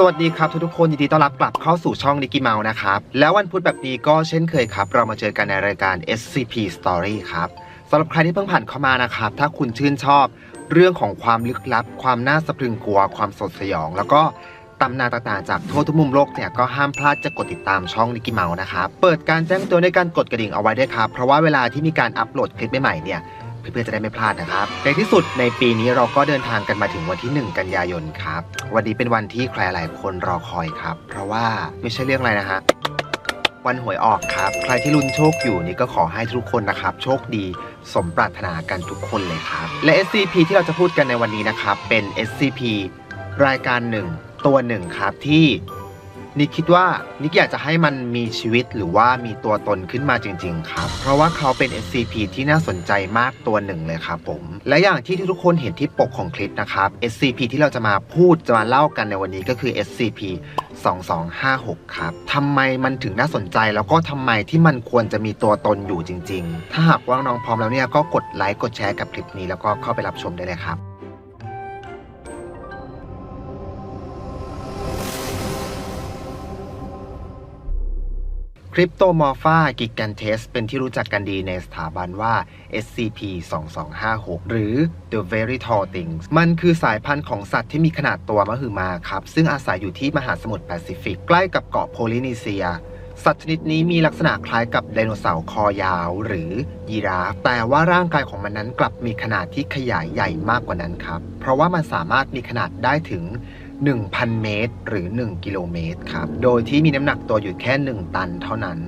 สวัสดีครับทุกๆคนยินดีต้อนรับกลับเข้าสู่ช่องนิกกี้เมานะครับแล้ววันพุธแบบนี้ก็เช่นเคยครับ เรามาเจอกันในรายการ SCP Story ครับสำหรับใครที่เพิ่งผ่านเข้ามานะครับ ถ้าคุณชื่นชอบเรื่องของความลึกลับ ความน่าสะพรึงกลัว ความสดสยอง แล้วก็ตำนานต่างๆจากทั่วทุกมุมโลกเนี่ยก็ห้ามพลาดจะกดติดตามช่องนิกกี้เมานะครับเปิดการแจ้งเตือนด้วยการกดกระดิ่งเอาไว้ด้วยครับเพราะว่าเวลาที่มีการอัปโหลดคลิปใหม่ๆเนี่ย เพื่อนๆจะได้ไม่พลาดนะครับ ในที่สุดในปีนี้เราก็เดินทางกันมาถึงวันที่ 1 กันยายนครับ วันนี้เป็นวันที่ใครหลายคนรอคอยครับ เพราะว่าไม่ใช่เรื่องอะไรนะฮะวันหวยออกครับ ใครที่ลุ้นโชคอยู่นี่ก็ขอให้ทุกคนนะครับ โชคดีสมปรารถนากันทุกคนเลยครับ และ SCP ที่เราจะพูดกันในวันนี้นะครับ เป็น SCP รายการหนึ่งตัวหนึ่งครับที่ นิกคิดว่านิกอยากจะให้มันมีชีวิตหรือว่ามีตัวตนขึ้นมาจริง ๆ ครับ เพราะว่าเขาเป็น SCP ที่น่าสนใจมากตัวหนึ่งเลยครับผม และอย่างที่ทุกคนเห็นที่ปกของคลิปนะครับ SCP ที่เราจะมาพูดจะมาเล่ากันในวันนี้ก็คือ SCP 2256 ครับ ทำไมมันถึงน่าสนใจแล้วก็ทำไมที่มันควรจะมีตัวตนอยู่จริง ๆ ถ้าหากว่าน้องพร้อมแล้วเนี่ยก็กดไลค์กดแชร์กับคลิปนี้แล้วก็เข้าไปรับชมได้เลยครับ ริปโตมอร์ฟากิกันเทสเป็นที่รู้จักกันดีในสถาบันว่า SCP 2256หรือ The Very Tall Things มันคือสายพันธุ์ของสัตว์ที่มีขนาดตัวมหึมาครับ ซึ่งอาศัยอยู่ที่มหาสมุทรแปซิฟิก ใกล้กับเกาะโพลินีเซียสัตว์ชนิดนี้มีลักษณะคล้ายกับไดโนเสาร์คอยาว หรือยีราฟ แต่ว่าร่างกายของมันนั้นกลับมีขนาดที่ขยายใหญ่มากกว่านั้นครับ เพราะว่ามันสามารถมีขนาดได้ถึง 1,000 เมตร หรือ 1 กิโลเมตรครับ โดยที่มีน้ำหนักตัวอยู่แค่ 1 ตันเท่านั้น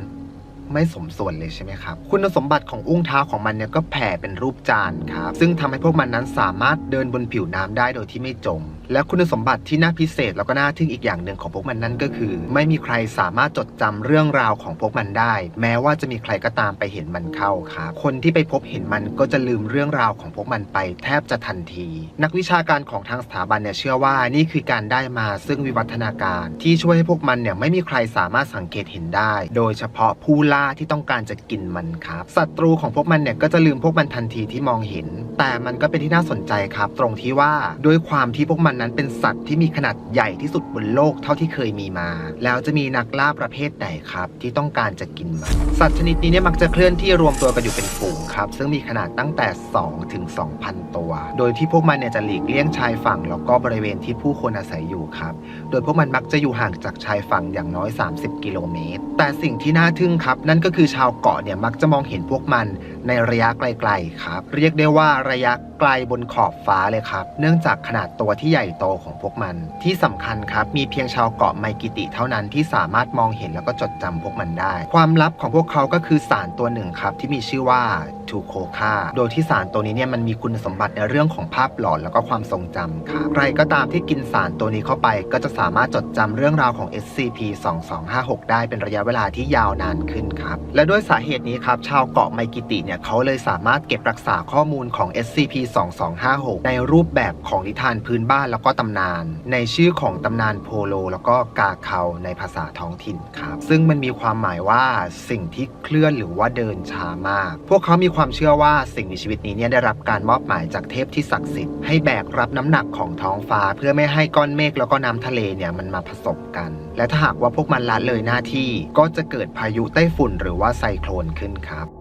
ไม่สมส่วนเลยใช่ไหมครับ คุณสมบัติของอุ้งเท้าของมันเนี่ยก็แผ่เป็นรูปจานครับ ซึ่งทำให้พวกมันนั้นสามารถเดินบนผิวน้ำได้โดยที่ไม่จม และคุณสมบัติที่น่าพิเศษแล้วก็น่าทึ่งอีกอย่างหนึ่งของพวกมันนั่นก็คือ ไม่มีใครสามารถจดจำเรื่องราวของพวกมันได้ แม้ว่าจะมีใครก็ตามไปเห็นมันเข้าครับคนที่ไปพบเห็นมันก็จะลืมเรื่องราวของพวกมันไปแทบจะทันที นักวิชาการของทางสถาบันเนี่ยเชื่อว่านี่คือการได้มาซึ่งวิวัฒนาการที่ช่วยให้พวกมันเนี่ยไม่มีใครสามารถสังเกตเห็นได้ โดยเฉพาะผู้ล่าที่ต้องการจะกินมันครับศัตรูของพวกมันเนี่ยก็จะลืมพวกมันทันทีที่มองเห็น แต่มันก็เป็นที่น่าสนใจครับ ตรงที่ว่าด้วยความที่พวกมันนั้นเป็นสัตว์ที่มีขนาดใหญ่ที่สุดบนโลกเท่าที่เคยมีมา แล้วจะมีนักล่าประเภทไหนครับ ที่ต้องการจะกินมัน สัตว์ชนิดนี้เนี่ยมักจะเคลื่อนที่รวมตัวกันอยู่เป็นฝูงครับ ซึ่งมีขนาดตั้งแต่ 2 ถึง 2,000 ตัว โดยที่พวกมันเนี่ยจะหลีกเลี่ยงชายฝั่งแล้วก็บริเวณที่ผู้คนอาศัยอยู่ครับ โดยพวกมันมักจะอยู่ห่างจากชายฝั่งอย่างน้อย 30 กิโลเมตร แต่สิ่งที่น่าทึ่งครับ นั่นก็คือชาวเกาะเนี่ยมักจะมองเห็นพวกมันในระยะไกลๆครับ เรียกได้ว่าระยะไกลบนขอบฟ้าเลยครับ เนื่องจากขนาดตัวที่ใหญ่โตของพวกมัน ที่สำคัญครับ มีเพียงชาวเกาะไมกิติเท่านั้นที่สามารถมองเห็นแล้วก็จดจำพวกมันได้ ความลับของพวกเขาก็คือสารตัวหนึ่งครับที่มีชื่อว่าทูโคคาโดยที่สารตัวนี้เนี่ยมันมีคุณสมบัติในเรื่องของภาพหลอนแล้วก็ความทรงจำครับใครก็ตามที่กินสารตัวนี้เข้าไป ก็จะสามารถจดจำเรื่องราวของ SCP-2256 ได้เป็นระยะเวลาที่ยาวนานขึ้นครับ และด้วยสาเหตุนี้ครับ ชาวเกาะไมกิติเนี่ยเขาเลยสามารถเก็บรักษาข้อมูลของ SCP-2256 ในรูปแบบของนิทานพื้นบ้านแล้วก็ตำนาน ในชื่อของตำนานโพโล แล้วก็กาเคาในภาษาท้องถิ่นครับ ซึ่งมันมีความหมายว่าสิ่งที่เคลื่อนหรือว่าเดินช้ามาก พวกเขามีความเชื่อว่าสิ่งมีชีวิตนี้เนี่ยได้รับการมอบหมายจากเทพที่ศักดิ์สิทธิ์ให้แบกรับน้ำหนักของท้องฟ้า เพื่อไม่ให้ก้อนเมฆแล้วก็น้ำทะเลเนี่ยมันมาผสมกัน และถ้าหากว่าพวกมันละเลยหน้าที่ ก็จะเกิดพายุไต้ฝุ่นหรือว่าไซโคลนขึ้นครับ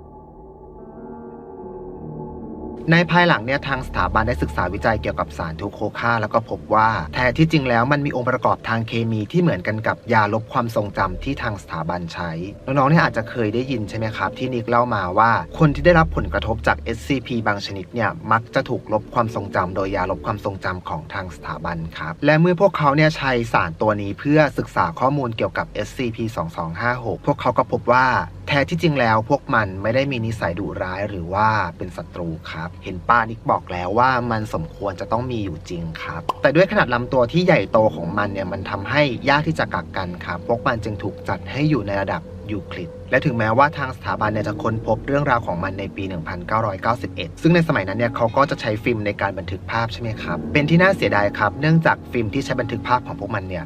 ในภายหลังเนี่ยทางสถาบันได้ศึกษาวิจัยเกี่ยวกับสารทูโคคาแล้วก็พบว่า แท้ที่จริงแล้วมันมีองค์ประกอบทางเคมีที่เหมือนกันกับยาลบความทรงจำที่ทางสถาบันใช้ น้องๆเนี่ยอาจจะเคยได้ยินใช่ไหมครับ ที่นิกเล่ามาว่าคนที่ได้รับผลกระทบจาก SCP บางชนิดเนี่ยมักจะถูกลบความทรงจำโดยยาลบความทรงจำของทางสถาบันครับและเมื่อพวกเขาเนี่ยใช้สารตัวนี้เพื่อศึกษาข้อมูลเกี่ยวกับ SCP 2256 พวกเขาก็พบว่า แท้ที่จริงแล้วพวกมันไม่ได้มีนิสัยดุร้ายหรือว่าเป็นศัตรูครับ เห็นป้านิกบอกแล้วว่ามันสมควรจะต้องมีอยู่จริงครับ แต่ด้วยขนาดลำตัวที่ใหญ่โตของมันเนี่ยมันทำให้ยากที่จะกักกันครับ พวกมันจึงถูกจัดให้อยู่ในระดับยูคลิดและถึงแม้ว่าทางสถาบันเนี่ยจะค้นพบเรื่องราวของมันในปี 1991 ซึ่งในสมัยนั้นเนี่ยเขาก็จะใช้ฟิล์มในการบันทึกภาพใช่ไหมครับ เป็นที่น่าเสียดายครับ เนื่องจากฟิล์มที่ใช้บันทึกภาพของพวกมันเนี่ย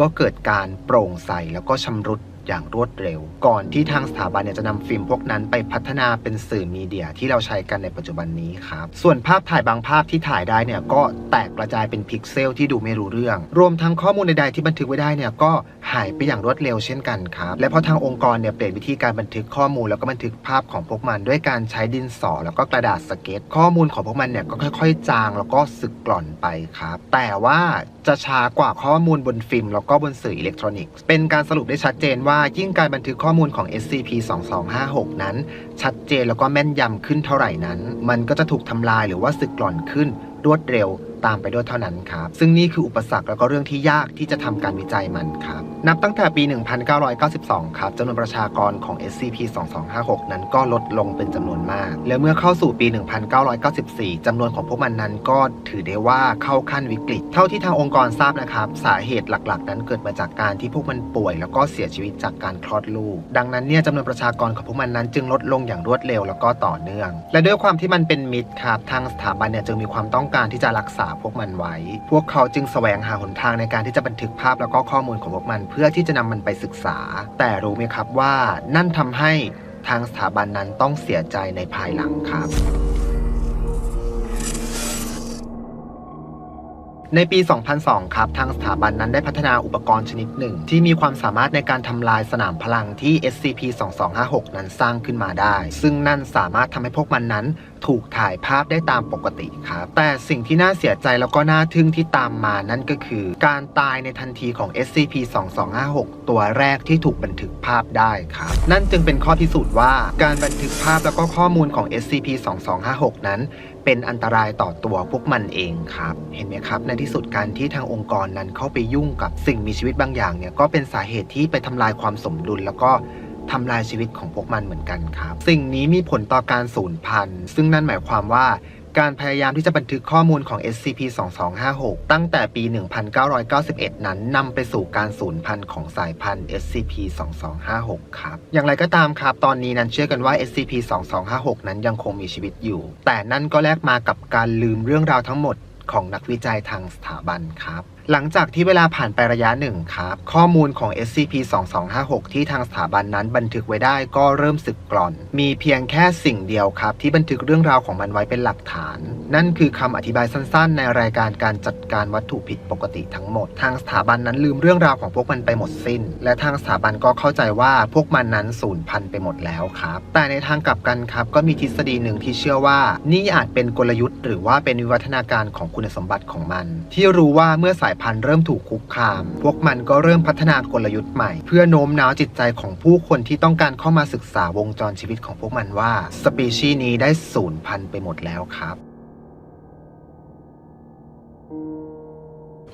ก็เกิดการโปร่งใสแล้วก็ชำรุด อย่างรวดเร็ว ก่อนที่ทางสถาบันเนี่ยจะนำฟิล์มพวกนั้นไปพัฒนาเป็นสื่อมีเดียที่เราใช้กันในปัจจุบันนี้ครับส่วนภาพถ่ายบางภาพที่ถ่ายได้เนี่ยก็แตกกระจายเป็นพิกเซลที่ดูไม่รู้เรื่อง รวมทั้งข้อมูลใดๆที่บันทึกไว้ได้เนี่ยก็หายไปอย่างรวดเร็วเช่นกันครับและพราะทางองค์กรเนี่ยเปลี่ยนวิธีการบันทึกข้อมูลแล้วก็บันทึกภาพของพวกมันด้วยการใช้ดินสอ แล้วก็กระดาษสเก็ต ข้อมูลของพวกมันเนี่ยก็ค่อย ๆ จางแล้วก็สึกกร่อนไปครับแต่ว่าจะช้ากว่าข้อมูลบนฟิล์มแล้วก็บนสื่ออิเล็กทรอนิกส์เป็นการสรุปได้ชัดเจนว่ายิ่งการบันทึกข้อมูลของ SCP-2256 นั้น ชัดเจนแล้วก็แม่นยำขึ้นเท่าไหร่นั้น มันก็จะถูกทำลายหรือว่าสึกกร่อนขึ้น รวดเร็ว ตามไปด้วยเท่านั้นครับ ซึ่งนี่คืออุปสรรคแล้วก็เรื่องที่ยากที่จะทำการวิจัยมันครับ นับตั้งแต่ปี 1992 ครับจำนวนประชากรของ SCP-2256 นั้นก็ลดลงเป็นจำนวนมาก และเมื่อเข้าสู่ปี 1994จำนวนของพวกมันนั้นก็ถือได้ว่าเข้าขั้นวิกฤต เท่าที่ทางองค์กรทราบนะครับ สาเหตุหลักๆ นั้นเกิดมาจากการที่พวกมันป่วย แล้วก็เสียชีวิตจากการคลอดลูก ดังนั้นเนี่ยจำนวนประชากรของพวกมันนั้นจึงลดลงอย่างรวดเร็วแล้วก็ต่อเนื่อง และด้วยความที่มันเป็นมิตรครับทางสถาบันเนี่ยจึงมีความต้องการที่จะรักษาพวกมันไว้ พวกเขาจึงแสวงหาหนทางในการที่จะบันทึกภาพแล้วก็ข้อมูลของพวกมันเพื่อที่จะนำมันไปศึกษา แต่รู้ไหมครับว่านั่นทำให้ทางสถาบันนั้นต้องเสียใจในภายหลังครับ ในปี 2002 ครับ ทางสถาบันนั้นได้พัฒนาอุปกรณ์ชนิดหนึ่ง ที่มีความสามารถในการทำลายสนามพลังที่ SCP-2256 นั้นสร้างขึ้นมาได้ ซึ่งนั่นสามารถทำให้พวกมันนั้นถูกถ่ายภาพได้ตามปกติครับ แต่สิ่งที่น่าเสียใจแล้วก็น่าทึ่งที่ตามมานั่นก็คือ การตายในทันทีของ SCP-2256 ตัวแรกที่ถูกบันทึกภาพได้ครับ นั่นจึงเป็นข้อพิสูจน์ว่า การบันทึกภาพแล้วก็ข้อมูลของ SCP-2256 นั้น เป็นอันตรายต่อตัวพวกมันเองครับ เห็นไหมครับ ในที่สุดการที่ทางองค์กรนั้นเข้าไปยุ่งกับสิ่งมีชีวิตบางอย่างเนี่ยก็เป็นสาเหตุที่ไปทำลายความสมดุลแล้วก็ทำลายชีวิตของพวกมันเหมือนกันครับ สิ่งนี้มีผลต่อการสูญพันธุ์ ซึ่งนั่นหมายความว่า การพยายามที่จะบันทึกข้อมูลของ SCP-2256 ตั้งแต่ปี 1991 นั้นนำไปสู่การสูญพันธุ์ของสายพันธุ์ SCP-2256 ครับ อย่างไรก็ตามครับ ตอนนี้นั้นเชื่อกันว่า SCP-2256 นั้นยังคงมีชีวิตอยู่ แต่นั่นก็แลกมากับการลืมเรื่องราวทั้งหมด ของนักวิจัยทางสถาบันครับ หลังจากที่เวลาผ่านไประยะหนึ่งครับ ข้อมูลของ SCP-2256 ที่ทางสถาบันนั้นบันทึกไว้ได้ก็เริ่มสึกกร่อน มีเพียงแค่สิ่งเดียวครับ ที่บันทึกเรื่องราวของมันไว้เป็นหลักฐาน นั่นคือคำอธิบายสั้นๆ ในรายการการจัดการวัตถุผิดปกติทั้งหมด ทางสถาบันนั้นลืมเรื่องราวของพวกมันไปหมดสิ้น และทางสถาบันก็เข้าใจว่าพวกมันนั้นสูญพันธุ์ไปหมดแล้วครับ แต่ในทางกลับกันครับก็มีทฤษฎีหนึ่งที่เชื่อว่า นี่อาจเป็นกลยุทธ์ หรือว่าเป็นวิวัฒนาการของคุณสมบัติของมัน ที่รู้ว่าเมื่อสายพันธุ์เริ่มถูกคุกคาม พวกมันก็เริ่มพัฒนากลยุทธ์ใหม่ เพื่อโน้มน้าวจิตใจของผู้คนที่ต้องการเข้ามาศึกษาวงจรชีวิตของพวกมันว่า สปีชีส์นี้ได้สูญพันธุ์ไปหมดแล้วครับ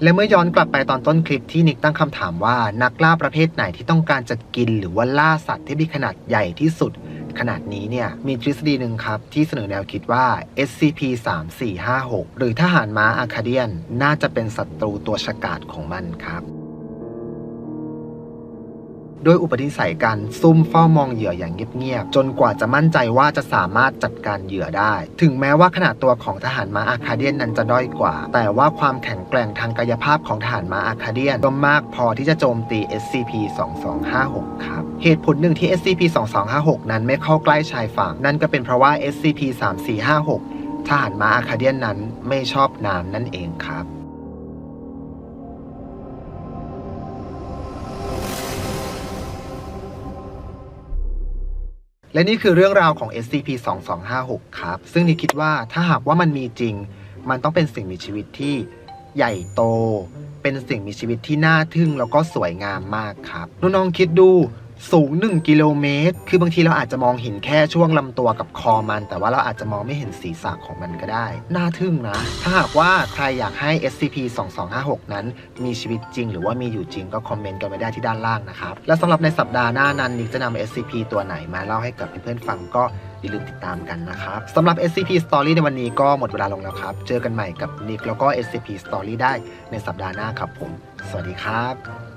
และเมื่อย้อนกลับไปตอนต้นคลิปที่นิกตั้งคำถามว่านักล่าประเภทไหนที่ต้องการจะกินหรือว่าล่าสัตว์ที่มีขนาดใหญ่ที่สุด ขนาดนี้เนี่ยมีทฤษฎีหนึ่งครับ ที่เสนอแนวคิดว่า SCP-3456 หรือทหารม้าอาคาเดียน น่าจะเป็นศัตรูตัวฉกาจของมันครับ โดยอุปนิสัยการซุ่มเฝ้ามองเหยื่ออย่างเงียบๆ จนกว่าจะมั่นใจว่าจะสามารถจัดการเหยื่อได้ ถึงแม้ว่าขนาดตัวของทหารม้าอาคาเดียนนั้นจะด้อยกว่า แต่ว่าความแข็งแกร่งทางกายภาพของทหารม้าอาคาเดียนก็มากพอที่จะโจมตี SCP-2256 ครับเหตุผลหนึ่งที่ SCP-2256 นั้นไม่เข้าใกล้ชายฝั่ง นั่นก็เป็นเพราะว่า SCP-3456 ทหารม้าอาคาเดียนนั้นไม่ชอบน้ำนั่นเองครับ และนี่คือเรื่องราวของ SCP-2256 ครับ ซึ่งนี่คิดว่าถ้าหากว่ามันมีจริง มันต้องเป็นสิ่งมีชีวิตที่ใหญ่โต เป็นสิ่งมีชีวิตที่น่าทึ่งแล้วก็สวยงามมากครับน้องๆคิดดู สูง 1 กิโลเมตร คือบางทีเราอาจจะมองเห็นแค่ช่วงลำตัวกับคอมัน แต่ว่าเราอาจจะมองไม่เห็นศีรษะของมันก็ได้ น่าทึ่งนะ ถ้าหากว่าใครอยากให้ SCP-2256 นั้น มีชีวิตจริง หรือว่ามีอยู่จริงก็คอมเมนต์กันไว้ได้ที่ด้านล่างนะครับ และสำหรับในสัปดาห์หน้านั้นนิกจะนำ SCP ตัวไหนมาเล่าให้กับเพื่อนๆฟังก็อย่าลืมติดตามกันนะครับสำหรับ SCP Story ในวันนี้ก็หมดเวลาลงแล้วครับ เจอกันใหม่กับนิกแล้วก็ SCP Story ได้ในสัปดาห์หน้าครับผม สวัสดีครับ